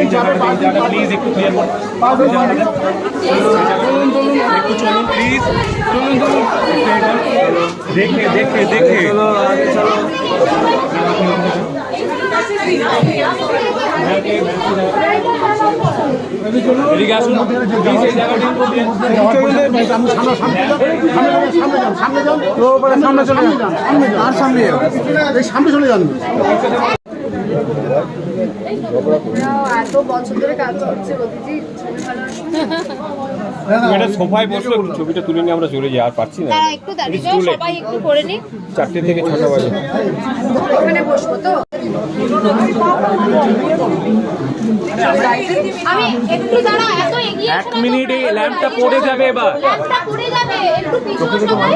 এই জায়গাটা এই জায়গাটা প্লিজ একটু ক্লিয়ার করুন। এই জায়গাটা চলুন চলুন একটু চলুন প্লিজ চলুন। চলুন দেখে দেখে দেখে। এদিকে আসুন। প্লিজ এই জায়গাটা সামনে চলে যান। আর সামনে যান। সামনে চলে যান। এত বছর ধরে কাজ করছে মোদিজি এটা সোফায় বসল ছবিটা তুলে নিয়ে আমরা চলে যাই আর পারছি না। একটু দাঁড়িয়ে যাও সবাই একটু করে নিক। চারটে থেকে ছটা বাজে। ওখানে বসবো তো? আমি একটু দাঁড়া এত এগিয়ে এক মিনিটে ল্যাম্পটা পড়ে যাবে এবার। ল্যাম্পটা পড়ে যাবে একটু পিছনে সবাই।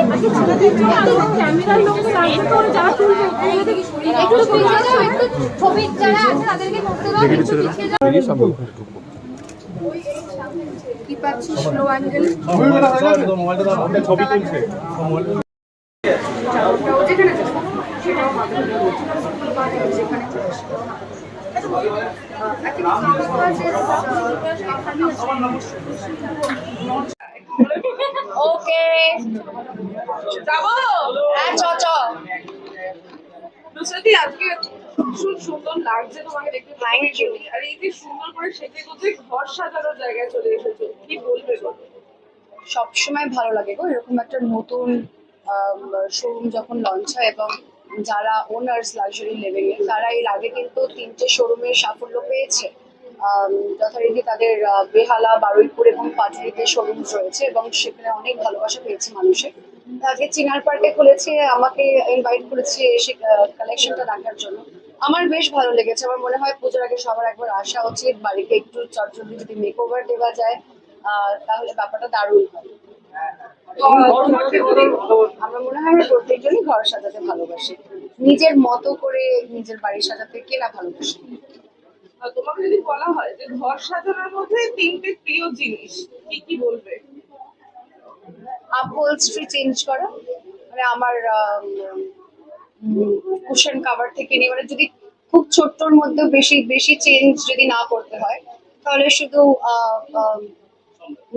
ক্যামেরার লোক সাইড করে যারা তুলবে একটু পিছনে যাও একটু ছবি যারা আছে তাদেরকে করতে দাও একটু পিছিয়ে যাও। কি পাচ্ছিস স্লো অ্যাঙ্গেল ছবি তুলছে যেখানে সেটাও মাথায় যেখানে ওকে যাব? হ্যাঁ চ চ। আজকে ভীষণ সুন্দর লাগছে তোমাকে দেখতে Thank you. আর এই যে সুন্দর করে সেজে গুজে ঘর সাজানোর জায়গায় চলে এসেছ কি বলবে বলো? সব ভালো লাগে গো এরকম একটা নতুন শোরুম যখন লঞ্চ হয় এবং যারা ওনার্স লাক্সারি লেভেল এর, তারা এর আগে কিন্তু তিনটে শোরুমের সাফল্য পেয়েছে। যথারীতি তাদের বেহালা, বারুইপুর এবং পাটুলিতে শোরুম রয়েছে এবং সেখানে অনেক ভালোবাসা পেয়েছে মানুষের। আজকে চিনার পার্কে খুলেছে, আমাকে ইনভাইট করেছে এসে কালেকশনটা দেখার জন্য। আমার বেশ ভালো লেগেছে, আমার মনে হয় পুজোর আগে সবার একবার আসা উচিত, বাড়িতে একটু চটচটি যদি মেক ওভার দেওয়া যায় তাহলে ব্যাপারটা দারুণ হয়। তোমাকে যদি আমার মনে হয় আমরা প্রত্যেকজনই ঘর সাজাতে ভালোবাসি। নিজের মতো করে নিজের বাড়ি সাজাতে কে না ভালোবাসি? তোমাকে যদি বলা হয় যে ঘর সাজানোর মধ্যে তিনটে প্রিয় জিনিস কি কি বলবে? আপহোলস্ট্রি চেঞ্জ করা মানে আমার কুশন কাভার থেকে নিয়ে মানে যদি খুব ছোট্টর মধ্যে বেশি বেশি চেঞ্জ যদি না করতে হয় তাহলে শুধু আহ, আহ,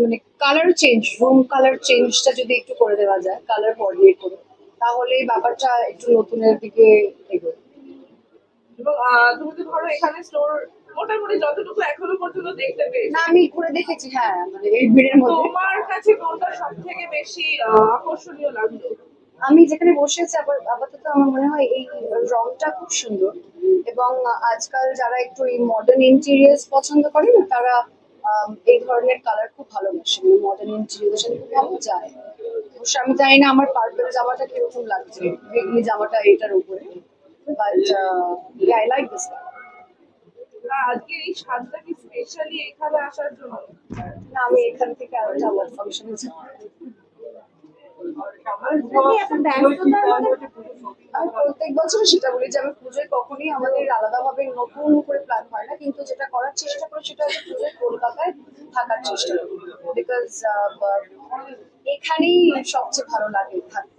মানে কালার চেঞ্জ রুম কালার চেঞ্জটা যদি একটু করে দেওয়া যায় কালার কোঅর্ডিনেট করে তাহলে ব্যাপারটা একটু নতুনের দিকে এগোয়। এবং তুমি তো ধরো এখানে স্টোর মোটামুটি যতটুকু এখনও পর্যন্ত দেখতে পেয়েছি। না আমি ঘুরে দেখেছি হ্যাঁ মানে এই ভিড়ের মধ্যে। তোমার কাছে কোনটা বেশি আকর্ষণীয় লাগল? আমি যেখানে বসে আছি আবার আপাতত আমার মনে হয় এই রংটা খুব সুন্দর। এবং আজকাল যারা একটু এই মডার্ন ইন্টেরিয়ার্স পছন্দ করে না তারা এই ধরনের কালার খুব ভালোবাসে। মডার্ন ইন্টেরিয়ার্স সাথে খুব ভালো যায় অবশ্য আমি জানি না আমার পার্পল জামাটা কীরকম লাগছে। বেগুনি জামাটা এটার উপরে। বাট আই লাইক দিস আজকে এই সাজটা কি স্পেশালি এখানে আসার জন্য? না আমি এখান থেকে আরও যাব। ফাংশনে আমি প্রত্যেক বছর সেটা বলি যে আমি পুজোয় কখনই আমাদের আলাদাভাবে নতুন করে প্ল্যান হয় না, কিন্তু যেটা করার চেষ্টা করি সেটা হচ্ছে পুজোয় কলকাতায় থাকার চেষ্টা করি। বিকজ এখানেই সবচেয়ে ভালো লাগে থাকতে।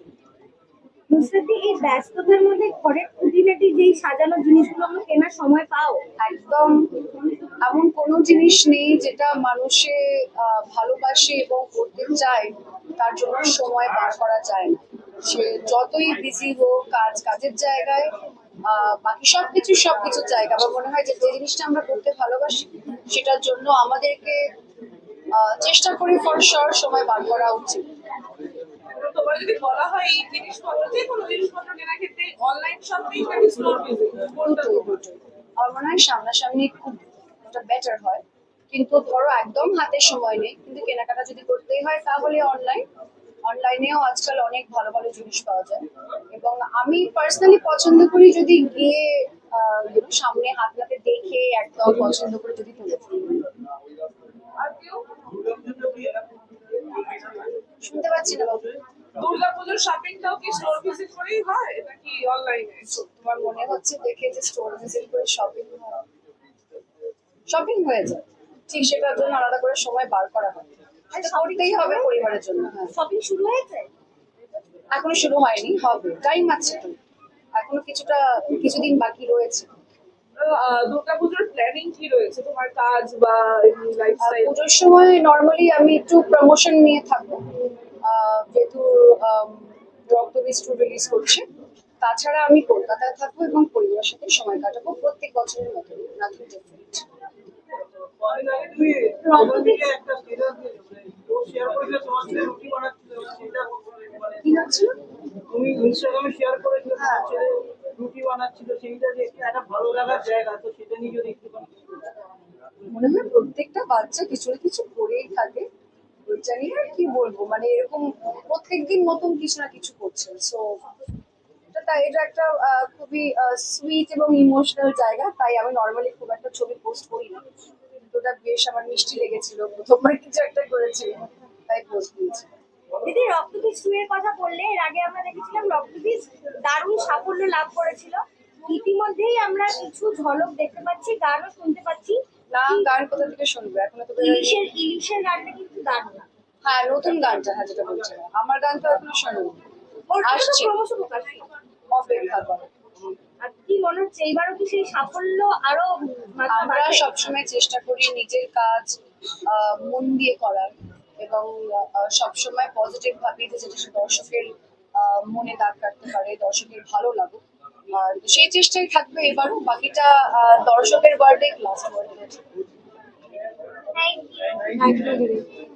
নুসরাতি এই ব্যস্ততার মধ্যে ঘরের খুঁটিনাটি যেই সাজানো জিনিসগুলো আমরা কেনার সময় পাও। একদম। এমন কোনো জিনিস নেই যেটা মানুষে ভালোবাসে এবং করতে চায়, তার জন্য সময় বার করা যায় না। সে যতই বিজি হোক, কাজ, কাজের জায়গায় বাকি সবকিছু সবকিছুর জায়গা। আমার মনে হয় যে যে জিনিসটা আমরা করতে ভালোবাসি, সেটার জন্য আমাদেরকে চেষ্টা করি ফর সময় বার করা উচিত। তোমার যদি বলা হয় এই জিনিসপত্র যে কোনো জিনিসপত্র কেনার ক্ষেত্রে অনলাইন শপিং নাকি স্টোর ভিজিট কোনটা আমার মনে হয় সামনাসামনি খুব একটা বেটার হয়। কিন্তু ধরো একদম হাতে সময় নেই। কিন্তু কেনাকাটা যদি করতেই হয় তাহলে অনলাইন অনলাইনেও আজকাল অনেক ভালো ভালো জিনিস পাওয়া যায়। এবং আমি পার্সোনালি পছন্দ করি যদি গিয়ে সামনে হাত হাতে দেখে একদম পছন্দ করে যদি তুলে শুনতে পাচ্ছি না। বাবু দুর্গাপুজোর শপিংটাও কি স্টোর ভিজিট করেই হয় নাকি অনলাইনে তোমার মনে হচ্ছে দেখে যে স্টোর ভিজিট করে শপিং শপিং হয়ে যায়। ঠিক সেটার জন্য আলাদা করে সময় বার করা হয়। এটা করতেই হবে পরিবারের জন্য হ্যাঁ। শপিং শুরু হয়েছে এখনও শুরু হয়নি হবে। টাইম আছে তো। এখনও কিছুটা কিছুদিন বাকি রয়েছে। আহ, দুর্গাপুজোর প্ল্যানিং কি রয়েছে? তোমার কাজ বা লাইফস্টাইল পুজোর সময় নর্মালি আমি একটু প্রমোশন নিয়ে থাকব। যেহেতু রক্তবীজ টু রিলিজ করছে তাছাড়া আমি কলকাতায় থাকব এবং পরিবারের সাথে সময় কাটাবো প্রত্যেক বছরের মতো নাথিং ডিফারেন্ট তুমি ইনস্টাগ্রামে শেয়ার হ্যাঁ। রুটি বানাচ্ছিল সেইটা যে একটা ভালো লাগার জায়গা তো সেটা নিয়ে যদি একটুখানি মনে হয় প্রত্যেকটা বাচ্চা কিছু না কিছু করেই থাকে। নিয়ে আর কি বলব। মানে এরকম প্রত্যেকদিন নতুন কিছু না কিছু করছে সো তাই এটা একটা খুবই সুইট এবং ইমোশনাল জায়গা। তাই আমি নর্মালি খুব একটা ছবি পোস্ট করি না। ওটা বেশ আমার মিষ্টি লেগেছিল। প্রথমবার কিছু একটা করেছি। তাই পোস্ট দিয়েছি দিদি রক্তবীজ টু এর কথা বললে এর আগে আমরা দেখেছিলাম রক্তবীজ দারুণ সাফল্য লাভ করেছিল। ইতিমধ্যেই আমরা কিছু ঝলক দেখতে পাচ্ছি গানও শুনতে পাচ্ছি। না গান কোথা থেকে শুনবে? এখন তো ইলিশের ইলিশের গানটা কিন্তু দারুণ। হ্যাঁ নতুন গানটা হ্যাঁ যেটা বলছে আমার গান তো এখনও শোনেনি আসছে। ক্রমশ প্রকাশ অপেক্ষা করো। কি মনে হচ্ছে এইবারও কি সেই সাফল্য আরও আমরা সবসময় চেষ্টা করি নিজের কাজ মন দিয়ে করার এবং সবসময় পজিটিভ ভাবি যে যেটা দর্শকের মনে দাগ কাটতে পারে দর্শকের ভালো লাগুক। আর সেই চেষ্টাই থাকবে এবারও। বাকিটা দর্শকের birthday last birthday thank you